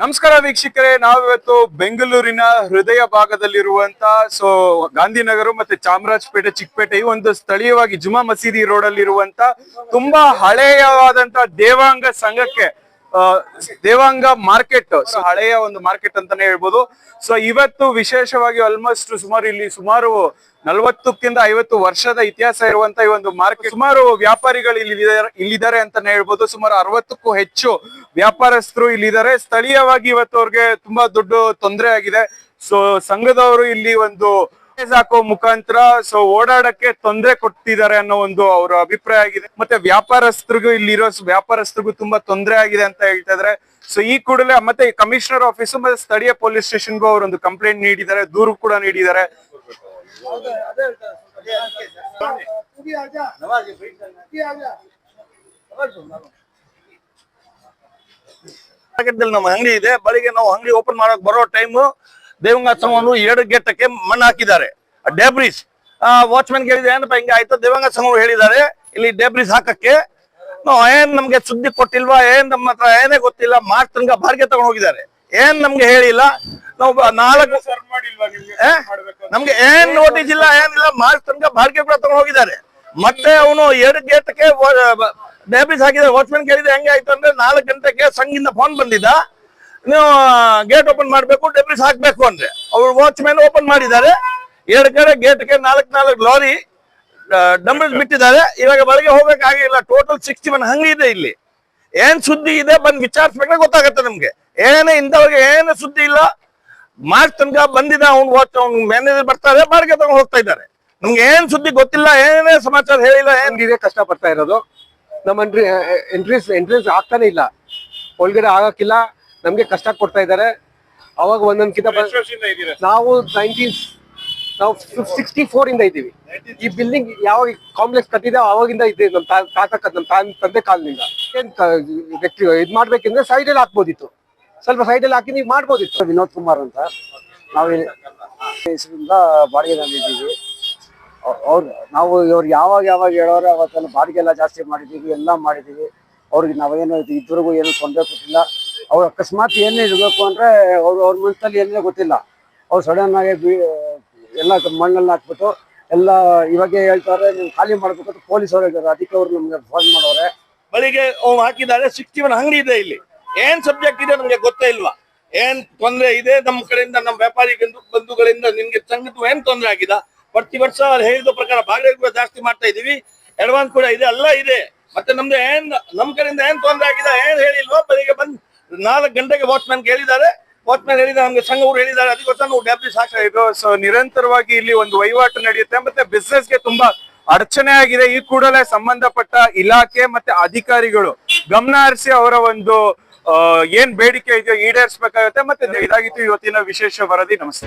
ನಮಸ್ಕಾರ ವೀಕ್ಷಕರೇ, ನಾವಿವತ್ತು ಬೆಂಗಳೂರಿನ ಹೃದಯ ಭಾಗದಲ್ಲಿರುವಂತ ಸೊ ಗಾಂಧಿನಗರ ಮತ್ತೆ ಚಾಮರಾಜಪೇಟೆ, ಚಿಕ್ಕಪೇಟೆ ಈ ಒಂದು ಸ್ಥಳೀಯವಾಗಿ ಜುಮಾ ಮಸೀದಿ ರೋಡ್ ಅಲ್ಲಿರುವಂತ ತುಂಬಾ ಹಳೆಯವಾದಂತ ದೇವಾಂಗ ಸಂಘಕ್ಕೆ ದೇವಾಂಗ ಮಾರ್ಕೆಟ್ ಸೊ ಹಳೆಯ ಒಂದು ಮಾರ್ಕೆಟ್ ಅಂತಾನೆ ಹೇಳ್ಬೋದು. ಸೊ ಇವತ್ತು ವಿಶೇಷವಾಗಿ ಆಲ್ಮೋಸ್ಟ್ ಸುಮಾರು ಇಲ್ಲಿ ಸುಮಾರು ನಲವತ್ತಕ್ಕಿಂತ ಐವತ್ತು ವರ್ಷದ ಇತಿಹಾಸ ಇರುವಂತ ಈ ಒಂದು ಮಾರ್ಕೆಟ್ ಸುಮಾರು ವ್ಯಾಪಾರಿಗಳು ಇಲ್ಲಿ ಇಲ್ಲಿದ್ದಾರೆ ಅಂತಾನೆ ಹೇಳ್ಬೋದು. ಸುಮಾರು ಅರವತ್ತಕ್ಕೂ ಹೆಚ್ಚು ವ್ಯಾಪಾರಸ್ಥರು ಇಲ್ಲಿದ್ದಾರೆ. ಸ್ಥಳೀಯವಾಗಿ ಇವತ್ತು ಅವ್ರಿಗೆ ತುಂಬಾ ದೊಡ್ಡ ತೊಂದರೆ ಆಗಿದೆ. ಸೊ ಸಂಘದವರು ಇಲ್ಲಿ ಒಂದು ಹಾಕೋ ಮುಖಾಂತರ ಸೊ ಓಡಾಡಕ್ಕೆ ತೊಂದರೆ ಕೊಟ್ಟಿದ್ದಾರೆ ಅನ್ನೋ ಒಂದು ಅವರ ಅಭಿಪ್ರಾಯ ಆಗಿದೆ. ಮತ್ತೆ ವ್ಯಾಪಾರಸ್ಥರಿಗೂ ಇಲ್ಲಿರೋ ವ್ಯಾಪಾರಸ್ಥರಿಗೂ ತುಂಬಾ ತೊಂದರೆ ಆಗಿದೆ ಅಂತ ಹೇಳ್ತಾ ಇದಾರೆ ಸೊ ಈ ಕೂಡಲೇ ಮತ್ತೆ ಕಮಿಷನರ್ ಆಫೀಸ್ ಮತ್ತೆ ಸ್ಥಳೀಯ ಪೊಲೀಸ್ ಸ್ಟೇಷನ್ಗೂ ಅವರೊಂದು ಕಂಪ್ಲೇಂಟ್ ನೀಡಿದ್ದಾರೆ. ದೂರು ಕೂಡ ನೀಡಿದ್ದಾರೆ. ನಮ್ಮ ಅಂಗಡಿ ಇದೆ. ಬಳಿಗೆ ನಾವು ಅಂಗಡಿ ಓಪನ್ ಮಾಡಕ್ ಬರೋ ಟೈಮ್ ದೇವಂಗ ಸಂಘವನ್ನು ಎರಡು ಗೇಟಕ್ಕೆ ಮಣ್ಣು ಹಾಕಿದ್ದಾರೆ. ಡೆಬ್ರಿಸ್ ವಾಚ್ಮನ್ ಹೇಳಿದೆ, ಏನಪ್ಪ ಹಿಂಗೆ ಆಯ್ತು? ದೇವಂಗ ಸಂಘ ಹೇಳಿದ್ದಾರೆ, ಇಲ್ಲಿ ಡೇಬ್ರಿಸ್ ಹಾಕಕ್ಕೆ ಏನ್ ನಮ್ಗೆ ಸುದ್ದಿ ಕೊಟ್ಟಿಲ್ವಾ? ಏನ್ ನಮ್ಮ ಹತ್ರ ಏನೇ ಗೊತ್ತಿಲ್ಲ? ಮಾರ್ಚ್ ತನಕ ಬಾರ್ಗೆ ತಗೊಂಡು ಹೋಗಿದ್ದಾರೆ. ಏನ್ ನಮ್ಗೆ ಹೇಳಿಲ್ಲ? ನಾವು ನಾಲ್ಕು? ನಮ್ಗೆ? ಏನ್ ನೋಟಿಸ್ ಇಲ್ಲ ಏನಿಲ್ಲ ಮಾರ್ಚ್ ತನಕ ಬಾಡಿಗೆ ಕೂಡ ತಗೊಂಡು ಹೋಗಿದ್ದಾರೆ. ಮತ್ತೆ ಅವನು ಎರಡು ಗೇಟ್ಗೆ ಡೆಬ್ರಿಸ್ ಹಾಕಿದ್ರೆ ವಾಚ್ಮನ್ ಕೇಳಿದ್ರೆ ಹೆಂಗೆ ಆಯ್ತು ಅಂದ್ರೆ ನಾಲ್ಕು ಗಂಟೆಗೆ ಸಂಘಿಂದ ಫೋನ್ ಬಂದಿದ್ದ. ನೀವು ಗೇಟ್ ಓಪನ್ ಮಾಡ್ಬೇಕು ಡೆಬ್ರಿಸ್ ಹಾಕ್ಬೇಕು ಅಂದ್ರೆ. ಅವ್ರು ವಾಚ್ಮ್ಯಾನ್ ಓಪನ್ ಮಾಡಿದ್ದಾರೆ. ಎರಡು ಕಡೆ ಗೇಟ್ಗೆ ನಾಲ್ಕು ನಾಲ್ಕು ಲಾರಿ ಡಂಬಲ್ಸ್ ಬಿಟ್ಟಿದ್ದಾರೆ. ಇವಾಗ ಬೆಳಗ್ಗೆ ಹೋಗ್ಬೇಕಾಗಿಲ್ಲ ಟೋಟಲ್ ಸಿಕ್ಸ್ಟಿ ಒನ್ ಹಂಗೆ ಇದೆ ಇಲ್ಲಿ. ಏನ್ ಸುದ್ದಿ ಇದೆ ಬಂದ್ ವಿಚಾರಿಸ್ಬೇಕಾದ್ರೆ ಗೊತ್ತಾಗತ್ತೆ ನಮ್ಗೆ. ಏನೇ ಇಂಥವ್ರಿಗೆ ಏನು ಸುದ್ದಿ ಇಲ್ಲ ಮಾರ್ಚ್ ತನಕ ಬಂದಿದ ಅವ್ನು ವಾಚ್ ಅವ್ನು ಮ್ಯಾನೇಜರ್ ಬರ್ತಾರೆ ಬಾಡಿಗೆ ತಗೊಂಡು ಹೋಗ್ತಾ ಇದ್ದಾರೆ. ನಮ್ಗೆ ಏನ್ ಸುದ್ದಿ ಗೊತ್ತಿಲ್ಲ ಏನೇ ಸಮಾಚಾರ ಹೇಳಿಲ್ಲ ಏನ್ ಇದೇ ಕಷ್ಟ ಪಡ್ತಾ ಇರೋದು. ನಮ್ಮ ಎಂಟ್ರಿ ಎಂಟ್ರೀಸ್ ಎಂಟ್ರೀಸ್ ಆಗ್ತಾನೆ ಇಲ್ಲ. ಒಳಗಡೆ ಆಗಕ್ಕಿಲ್ಲ ನಮ್ಗೆ ಕಷ್ಟ ಕೊಡ್ತಾ ಇದ್ದಾರೆ. ಅವಾಗ ಒಂದೊಂದ್ಕಿಂತ ನಾವು ನೈನ್ಟೀನ್ ನಾವು ಸಿಕ್ಸ್ಟಿ ಫೋರ್ ಇಂದ ಇದ್ದೀವಿ. ಈ ಬಿಲ್ಡಿಂಗ್ ಯಾವಾಗ ಕಾಂಪ್ಲೆಕ್ಸ್ ಕಟ್ಟಿದೆ ಅವಾಗಿಂದ ಇದೆ ನಮ್ಮ ತಾತ ನಮ್ಮ ತಂದೆ ಕಾಲದಿಂದ. ಏನ್ ಇದ್ ಮಾಡ್ಬೇಕಂದ್ರೆ ಸೈಡಲ್ಲಿ ಹಾಕ್ಬೋದಿತ್ತು. ಸ್ವಲ್ಪ ಸೈಡಲ್ಲಿ ಹಾಕಿ ನೀವು ಮಾಡ್ಬೋದಿತ್ತು. ವಿನೋದ್ ಕುಮಾರ್ ಅಂತ. ನಾವು ಹೆಸರಿಂದ ತಂದಿದ್ದೀವಿ. ಅವ್ರು ನಾವು ಇವ್ರು ಯಾವಾಗ ಯಾವಾಗ ಹೇಳೋರು ಅವತ್ತೆಲ್ಲ ಬಾಡಿಗೆ ಎಲ್ಲ ಜಾಸ್ತಿ ಮಾಡಿದ್ದೀವಿ ಎಲ್ಲ ಮಾಡಿದ್ದೀವಿ. ಅವ್ರಿಗೆ ನಾವೇನು ಇದು ಇದ್ರಿಗೂ ಏನು ತೊಂದರೆ ಕೊಟ್ಟಿಲ್ಲ. ಅವ್ರು ಅಕಸ್ಮಾತ್ ಏನೇ ಇರಬೇಕು ಅಂದರೆ ಅವ್ರು ಅವ್ರ ಮನಸ್ಸಲ್ಲಿ ಏನೇ ಗೊತ್ತಿಲ್ಲ. ಅವ್ರು ಸಡನ್ ಆಗಿ ಬೀ ಎಲ್ಲ ಮಣ್ಣಲ್ಲಿ ಹಾಕ್ಬಿಟ್ಟು ಎಲ್ಲ ಇವಾಗೆ ಹೇಳ್ತಾರೆ ನೀವು ಖಾಲಿ ಮಾಡ್ಬೇಕು ಅಂತ ಪೊಲೀಸ್ ಅವ್ರು ಹೇಳಿದ್ದಾರೆ ಅದಕ್ಕೆ ಅವ್ರು ನಮ್ಗೆ ಫೋನ್ ಮಾಡೋರೆ. ಬಳಿಗೆ ಅವ್ನು ಹಾಕಿದ್ದಾರೆ ಸಿಕ್ತಿವನ ಒನ್ ಅಂಗಡಿ ಇದೆ ಇಲ್ಲಿ. ಏನ್ ಸಬ್ಜೆಕ್ಟ್ ಇದೆ ನಮ್ಗೆ ಗೊತ್ತೇ ಇಲ್ವಾ? ಏನ್ ತೊಂದ್ರೆ ಇದೆ ನಮ್ಮ ಕಡೆಯಿಂದ, ನಮ್ಮ ವ್ಯಾಪಾರಿ ಬಂಧು- ಬಂಧುಗಳಿಂದ ನಿಮ್ಗೆ ಸಂಘದ ಏನ್ ತೊಂದ್ರೆ ಆಗಿದೆ ಪ್ರತಿ ವರ್ಷ ಅವ್ರು ಹೇಳಿದ ಪ್ರಕಾರ ಬಾಗಿಲು ಕೂಡ ಜಾಸ್ತಿ ಮಾಡ್ತಾ ಇದೀವಿ. ಅಡ್ವಾನ್ಸ್ ಕೂಡ ಇದೆ, ಅಲ್ಲ ಇದೆ. ಮತ್ತೆ ನಮ್ದು ಏನ್ ನಮ್ ಕಡೆಯಿಂದ ಏನ್ ತೊಂದ್ರೆ ಆಗಿದೆ ಏನ್ ಹೇಳಿಲ್ವಾ, ಬೆಳಿಗ್ಗೆ ಬಂದ್ ನಾಲ್ಕು ಗಂಟೆಗೆ ವಾಚ್ಮ್ಯಾನ್ ಹೇಳಿದ್ದಾರೆ. ವಾಚ್ಮ್ಯಾನ್ ಹೇಳಿದ್ದಾರೆ ನಮ್ಗೆ ಸಂಘವರು ಹೇಳಿದ್ದಾರೆ. ಅದಕ್ಕೋಸ್ಕರ ನಾವು ಡ್ಯಾಬ್ಲಿ ಹಾಕ್ತಾ ಇದು. ನಿರಂತರವಾಗಿ ಇಲ್ಲಿ ಒಂದು ವಹಿವಾಟು ನಡೆಯುತ್ತೆ. ಮತ್ತೆ ಬಿಸ್ನೆಸ್ಗೆ ತುಂಬಾ ಅಡಚಣೆ ಆಗಿದೆ. ಈ ಕೂಡಲೇ ಸಂಬಂಧಪಟ್ಟ ಇಲಾಖೆ ಮತ್ತೆ ಅಧಿಕಾರಿಗಳು ಗಮನ ಹರಿಸಿ ಅವರ ಒಂದು ಏನ್ ಬೇಡಿಕೆ ಇದೆಯೋ ಈಡೇರಿಸಬೇಕಾಗುತ್ತೆ ಮತ್ತೆ ಇದಾಗಿತ್ತು ಇವತ್ತಿನ ವಿಶೇಷ ವರದಿ. ನಮಸ್ತೆ.